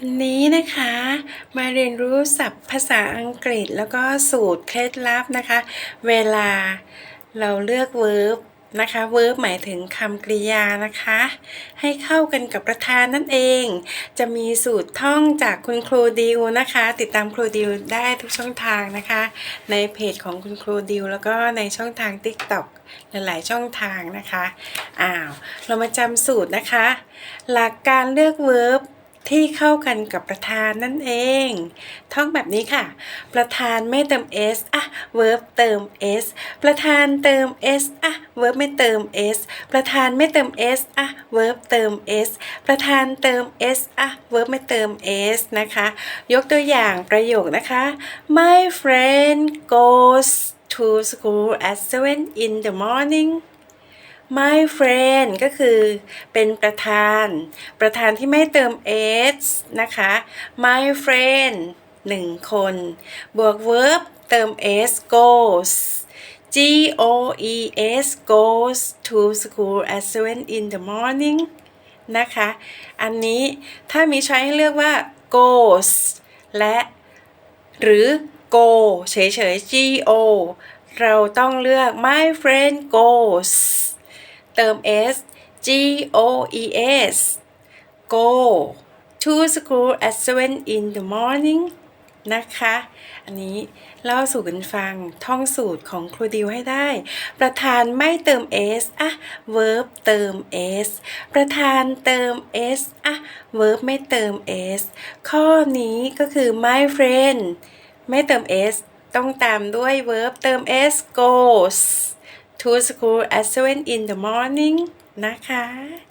วันนี้นะคะมาเรียนรู้ศัพท์ภาษาอังกฤษแล้วก็สูตรเคล็ดลับนะคะ เวลาเราเลือก verb นะคะ verb หมายถึงคำกริยานะคะ ให้เข้ากันกับประธานนั่นเอง จะมีสูตรท่องจากคุณครูดิวนะคะ ติดตามครูดิวได้ทุกช่องทางนะคะ ในเพจของคุณครูดิวแล้วก็ในช่องทาง TikTok หลายๆช่องทางนะคะอ้าวเรามาจำสูตรนะคะ หลักการเลือก verb ที่เข้ากันกับประธานนั่นเอง ท่องแบบนี้ค่ะ ประธานไม่เติม s อะ verb เติม s ประธานเติม s อะ verb ไม่เติม s ประธานไม่เติม s อะ verb เติม s ประธานเติม s อะ verb ไม่เติม s นะคะ ยกตัวอย่างประโยคนะคะ My friend goes to school at 7 in the morning my friend ก็คือเป็นประธาน ประธานที่ไม่เติม s นะคะ my friend หนึ่งคน บวก verb เติม s goes G O E S goes to school at 7 in the morning นะคะ อันนี้ถ้ามีใช้ให้เลือกว่า goes และ หรือ go เฉยๆ go เราต้องเลือก my friend goes เติม s g o e s go to school at 7 in the morning นะคะ อันนี้เล่าสู่กันฟังท่องสูตรของครูดิวให้ได้ ประธานไม่เติม s อะ verb เติม s ประธานเติม s อะ verb ไม่เติม s ข้อนี้ก็คือ my friend ไม่เติม s ต้องตามด้วย verb เติม s goes to school at 7 in the morning นะคะ